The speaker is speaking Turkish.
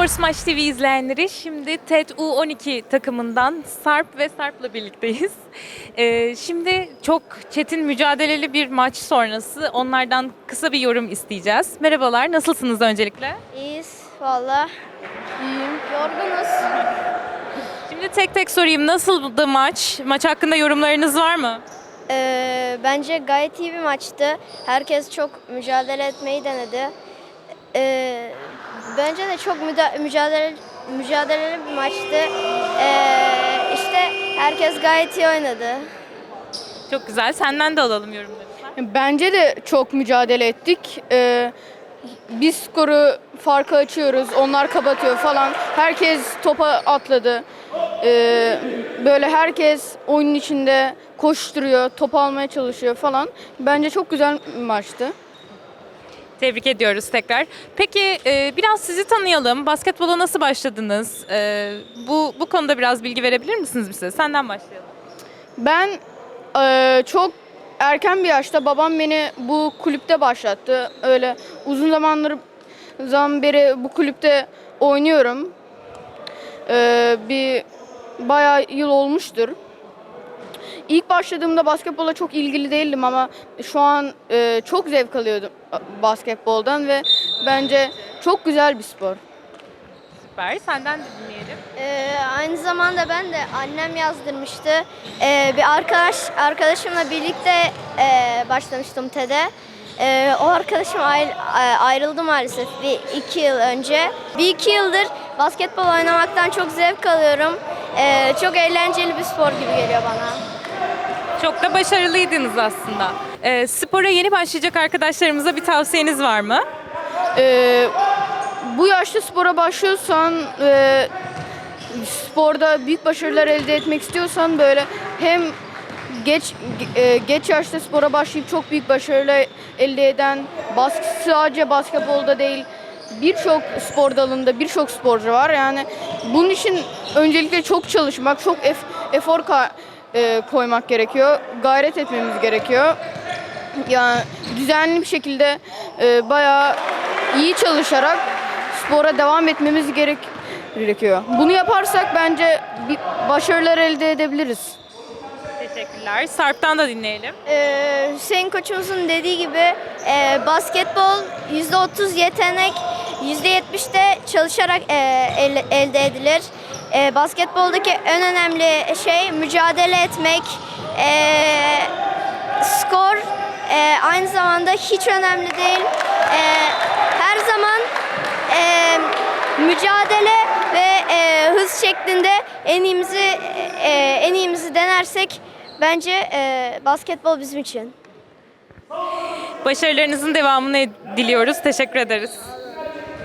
Spor Smaç TV izleyenleri şimdi TED U12 takımından Sarp ve Sarp'la birlikteyiz. Ee, şimdi çok çetin mücadeleli bir maç sonrası onlardan kısa bir yorum isteyeceğiz. Merhabalar, nasılsınız öncelikle? İyiyiz valla. İyiyim. Yorgunuz. Şimdi tek tek sorayım, nasıldı maç? Maç hakkında yorumlarınız var mı? Ee, bence gayet iyi bir maçtı. Herkes çok mücadele etmeyi denedi. Ee, bence de çok müda- mücadele mücadeleli bir maçtı. Ee, işte herkes gayet iyi oynadı. Çok güzel, senden de alalım yorumları. Bence de çok mücadele ettik. Ee, biz skoru farkı açıyoruz, onlar kapatıyor falan. Herkes topa atladı. Ee, böyle herkes oyunun içinde koşturuyor, top almaya çalışıyor falan. Bence çok güzel bir maçtı. Tebrik ediyoruz tekrar. Peki e, biraz sizi tanıyalım. Basketbola nasıl başladınız? E, bu bu konuda biraz bilgi verebilir misiniz bize? Senden başlayalım. Ben eee, çok erken bir yaşta babam beni bu kulüpte başlattı. Öyle uzun zamandır zaman beri bu kulüpte oynuyorum. Eee, bir bayağı yıl olmuştur. İlk başladığımda basketbola çok ilgili değildim ama şu an eee, çok zevk alıyordum basketboldan ve bence çok güzel bir spor. Süper. Senden de dinleyelim. Ee, aynı zamanda ben de annem yazdırmıştı. Ee, bir arkadaş arkadaşımla birlikte e, başlamıştım TED'e. Ee, o arkadaşım ayr- a- ayrıldı maalesef bir iki yıl önce. Bir iki yıldır basketbol oynamaktan çok zevk alıyorum. Ee, çok eğlenceli bir spor gibi geliyor bana. Çok da başarılıydınız aslında. E, spora yeni başlayacak arkadaşlarımıza bir tavsiyeniz var mı? Ee, bu yaşta spora başlıyorsan e, sporda büyük başarılar elde etmek istiyorsan böyle hem geç e, geç yaşta spora başlayıp çok büyük başarılar elde eden bas, sadece basketbolda değil birçok spor dalında birçok sporcu var. Yani bunun için öncelikle çok çalışmak, çok ef- efor e, koymak gerekiyor. Gayret etmemiz gerekiyor. Yani düzenli bir şekilde e, bayağı iyi çalışarak spora devam etmemiz gerek gerekiyor. Bunu yaparsak bence bir başarılar elde edebiliriz. Teşekkürler. Sarp'tan da dinleyelim. Ee, Hüseyin koçumuzun dediği gibi e, basketbol %30 yetenek, %70 de çalışarak e, el- elde edilir. E, basketboldaki en önemli şey mücadele etmek, e, skor e, aynı zamanda hiç önemli değil. E, her zaman e, mücadele ve e, hız şeklinde en iyimizi e, en iyimizi denersek bence e, basketbol bizim için. Başarılarınızın devamını diliyoruz. Teşekkür ederiz.